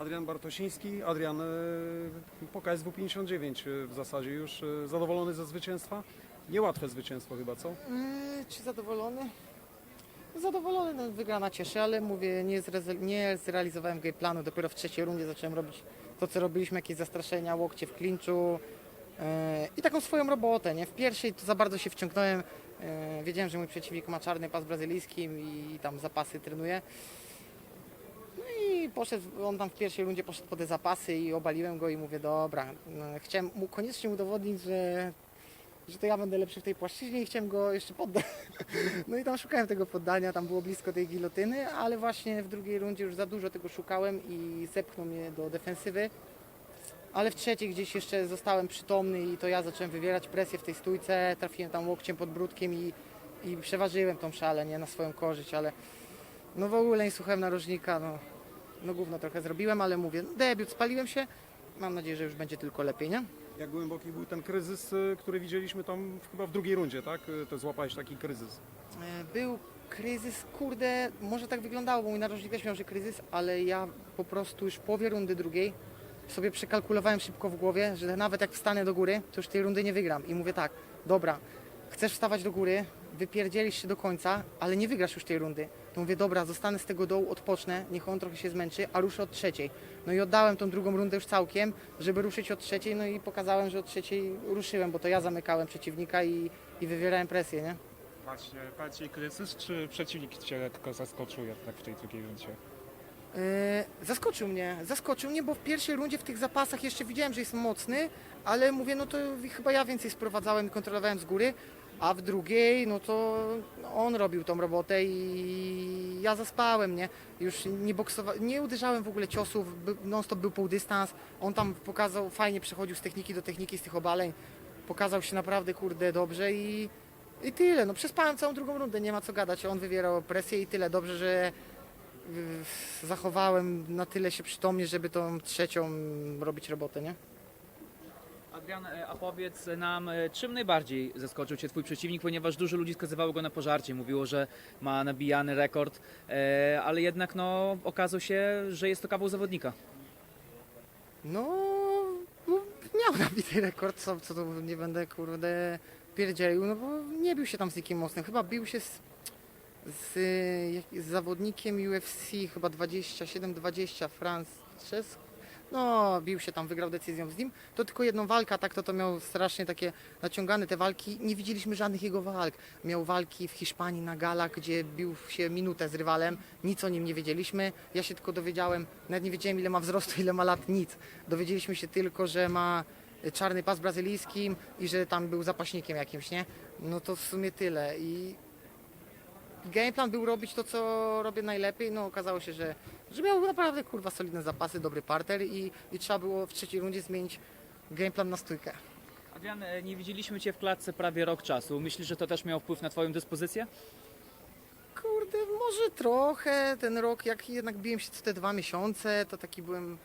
Adrian Bartosiński. Adrian, po KSW 59 e, w zasadzie już e, zadowolony ze zwycięstwa? Niełatwe zwycięstwo chyba, co? Yy, czy zadowolony? Zadowolony, no, wygrana cieszy, ale mówię, nie, nie zrealizowałem game planu. Dopiero w trzeciej rundzie zacząłem robić to, co robiliśmy, jakieś zastraszenia, łokcie w klinczu yy, i taką swoją robotę. Nie? W pierwszej to za bardzo się wciągnąłem. Yy, wiedziałem, że mój przeciwnik ma czarny pas brazylijski i tam zapasy trenuje. Poszedł, on tam w pierwszej rundzie poszedł po te zapasy i obaliłem go i mówię, dobra, no, chciałem mu koniecznie udowodnić, że że to ja będę lepszy w tej płaszczyźnie i chciałem go jeszcze poddać. No i tam szukałem tego poddania, tam było blisko tej gilotyny, ale właśnie w drugiej rundzie już za dużo tego szukałem i zepchnął mnie do defensywy. Ale w trzeciej gdzieś jeszcze zostałem przytomny i to ja zacząłem wywierać presję w tej stójce, trafiłem tam łokciem pod brudkiem i, i przeważyłem tą szalę, nie, na swoją korzyść, ale no w ogóle nie słuchałem narożnika, no, no gówno trochę zrobiłem, ale mówię, no, debiut, spaliłem się, mam nadzieję, że już będzie tylko lepiej, nie? Jak głęboki był ten kryzys, e, który widzieliśmy tam w- chyba w drugiej rundzie, tak? E, To złapałeś taki kryzys. E, Był kryzys, kurde, może tak wyglądało, bo mój narożnik też miał, że kryzys, ale ja po prostu już w połowie rundy drugiej sobie przekalkulowałem szybko w głowie, że nawet jak wstanę do góry, to już tej rundy nie wygram. I mówię tak, dobra, chcesz wstawać do góry, wypierdzielisz się do końca, ale nie wygrasz już tej rundy. To mówię, dobra, zostanę z tego dołu, odpocznę, niech on trochę się zmęczy, a ruszę od trzeciej. No i oddałem tą drugą rundę już całkiem, żeby ruszyć od trzeciej, no i pokazałem, że od trzeciej ruszyłem, bo to ja zamykałem przeciwnika i, i wywierałem presję, nie? Właśnie bardziej kryzys, czy przeciwnik cię lekko zaskoczył jednak w tej drugiej rundzie? E, Zaskoczył mnie, zaskoczył mnie, bo w pierwszej rundzie w tych zapasach jeszcze widziałem, że jest mocny, ale mówię, no to chyba ja więcej sprowadzałem i kontrolowałem z góry, a w drugiej, no to on robił tą robotę i ja zaspałem, nie? Już nie boksowałem, nie uderzałem w ogóle ciosów, non-stop był pół dystans, on tam pokazał, fajnie przechodził z techniki do techniki, z tych obaleń, pokazał się naprawdę, kurde, dobrze i, i tyle, no przespałem całą drugą rundę, nie ma co gadać, on wywierał presję i tyle, dobrze, że zachowałem na tyle się przytomnie, żeby tą trzecią robić robotę, nie? Adrian, e, a powiedz nam, e, czym najbardziej zaskoczył Cię Twój przeciwnik, ponieważ dużo ludzi skazywało go na pożarcie, mówiło, że ma nabijany rekord, e, ale jednak no, okazał się, że jest to kawał zawodnika. No, no miał nabity rekord, co, co to nie będę kurde pierdzielił, no bo nie bił się tam z nikim mocnym, chyba bił się z, z, z zawodnikiem UFC, chyba 27-20, Francesc, no bił się tam, wygrał decyzją z nim, to tylko jedną walkę, a tak to to miał strasznie takie naciągane. Te walki, nie widzieliśmy żadnych jego walk, miał walki w Hiszpanii na galach, gdzie bił się minutę z rywalem, nic o nim nie wiedzieliśmy, ja się tylko dowiedziałem, nawet nie wiedziałem ile ma wzrostu, ile ma lat, nic, dowiedzieliśmy się tylko, że ma czarny pas brazylijski i że tam był zapaśnikiem jakimś, nie? No to w sumie tyle. I gameplan był robić to, co robię najlepiej, no okazało się, że, że miał naprawdę kurwa solidne zapasy, dobry parter i, i trzeba było w trzeciej rundzie zmienić gameplan na stójkę. Adrian, e, nie widzieliśmy Cię w klatce prawie rok czasu. Myślisz, że to też miało wpływ na Twoją dyspozycję? Kurde, może trochę ten rok, jak jednak biłem się co te dwa miesiące, to taki byłem,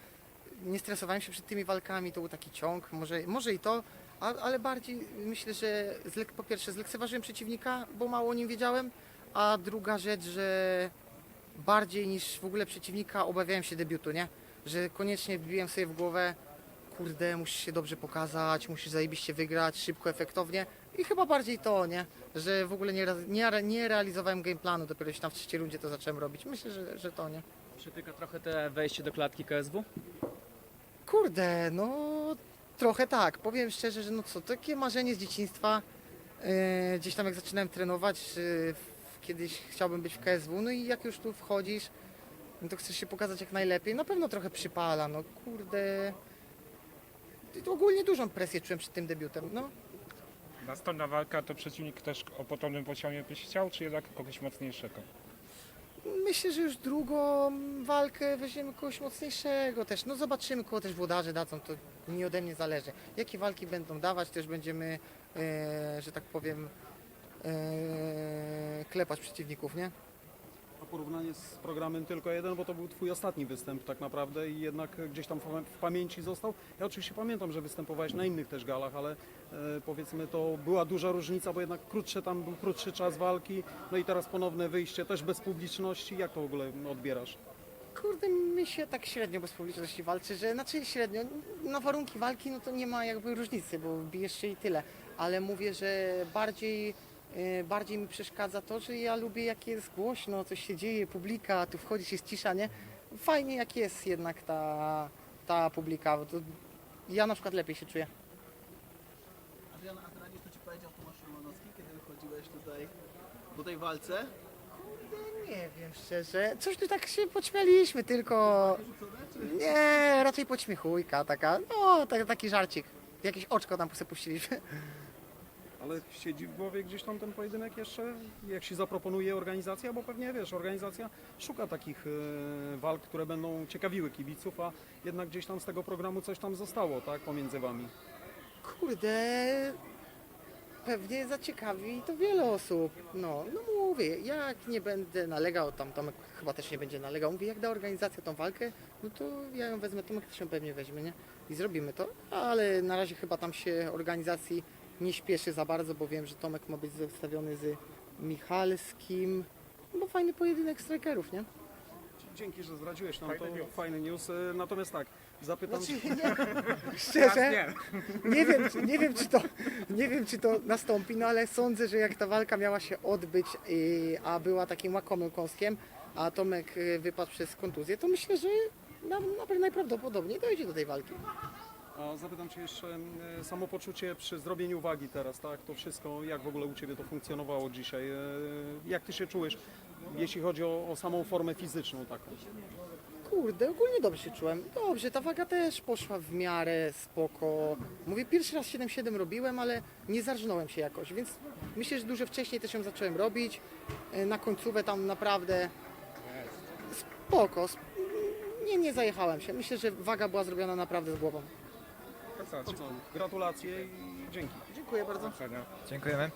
nie stresowałem się przed tymi walkami, to był taki ciąg, może, może i to, a, ale bardziej myślę, że zlek, po pierwsze zlekceważyłem przeciwnika, bo mało o nim wiedziałem, a druga rzecz, że bardziej niż w ogóle przeciwnika obawiałem się debiutu, nie? Że koniecznie wbiłem sobie w głowę, kurde, musisz się dobrze pokazać, musisz zajebiście wygrać, szybko, efektownie i chyba bardziej to, nie? Że w ogóle nie, nie, nie realizowałem game planu, dopiero się tam w trzeciej rundzie to zacząłem robić. Myślę, że, że to, nie? Przytyka trochę te wejście do klatki KSW? Kurde, no trochę tak. Powiem szczerze, że no co, takie marzenie z dzieciństwa. Yy, gdzieś tam jak zaczynałem trenować, yy, kiedyś chciałbym być w KSW, no i jak już tu wchodzisz, no to chcesz się pokazać jak najlepiej. Na pewno trochę przypala, no kurde. Ogólnie dużą presję czułem przed tym debiutem, no. Następna walka to przeciwnik też o podobnym poziomie byś chciał, czy jednak kogoś mocniejszego? Myślę, że już drugą walkę weźmiemy kogoś mocniejszego też. No zobaczymy, kogo też włodarze dadzą, to nie ode mnie zależy. Jakie walki będą dawać, też będziemy, e, że tak powiem, klepać przeciwników, nie? A porównanie z programem tylko jeden, bo to był twój ostatni występ tak naprawdę i jednak gdzieś tam w pamię- w pamięci został. Ja oczywiście pamiętam, że występowałeś na innych też galach, ale e, powiedzmy to była duża różnica, bo jednak krótsze tam był krótszy czas walki, no i teraz ponowne wyjście też bez publiczności. Jak to w ogóle odbierasz? Kurde, mi się tak średnio bez publiczności walczy, że znaczy średnio, na warunki walki no to nie ma jakby różnicy, bo bijesz się i tyle, ale mówię, że bardziej, e, bardziej mi przeszkadza to, że ja lubię jak jest głośno, coś się dzieje, publika, tu wchodzisz, jest cisza, nie? Fajnie jak jest jednak ta, ta publika, bo to ja na przykład lepiej się czuję. Adrian, a zdradzisz, co ci powiedział Tomasz Szymanowski, kiedy wychodziłeś tutaj do tej walce? Nie wiem szczerze, coś tu tak się poćmialiśmy tylko, nie, raczej poćmiechujka taka, no tak, taki żarcik, jakieś oczko tam sobie puściliśmy. Ale siedzi w głowie gdzieś tam ten pojedynek jeszcze, jak się zaproponuje organizacja, bo pewnie wiesz, organizacja szuka takich e, walk, które będą ciekawiły kibiców, a jednak gdzieś tam z tego programu coś tam zostało, tak, pomiędzy wami. Kurde, pewnie zaciekawi to wiele osób. No, no mówię, jak nie będę nalegał, tam Tomek chyba też nie będzie nalegał, mówię, jak da organizacja tą walkę, no to ja ją wezmę, Tomek też ją pewnie weźmie, nie? I zrobimy to, ale na razie chyba tam się organizacji nie śpieszy za bardzo, bo wiem, że Tomek ma być zestawiony z Michalskim, no bo fajny pojedynek strikerów, nie? Dzięki, że zdradziłeś nam Fajny to, news. fajny news. E, Natomiast tak, zapytam Znaczy, się, nie, szczerze, nie wiem, czy- nie wiem, czy to, nie wiem, czy to nastąpi, no ale sądzę, że jak ta walka miała się odbyć, yy, a była takim łakomym kąskiem, a Tomek yy, wypadł przez kontuzję, to myślę, że na, na, najprawdopodobniej dojdzie do tej walki. A zapytam Cię jeszcze e, samopoczucie przy zrobieniu wagi teraz, tak, to wszystko, jak w ogóle u Ciebie to funkcjonowało dzisiaj, e, jak Ty się czujesz, jeśli chodzi o, o samą formę fizyczną taką? Kurde, ogólnie dobrze się czułem. Dobrze, ta waga też poszła w miarę spoko. Mówię, pierwszy raz 7-7 robiłem, ale nie zarżnąłem się jakoś, więc myślę, że dużo wcześniej też ją zacząłem robić. E, Na końcówę tam naprawdę spoko. sp- Nie, nie zajechałem się. Myślę, że waga była zrobiona naprawdę z głową. Gratulacje i dzięki. Dziękuję bardzo. Ocenia. Dziękujemy.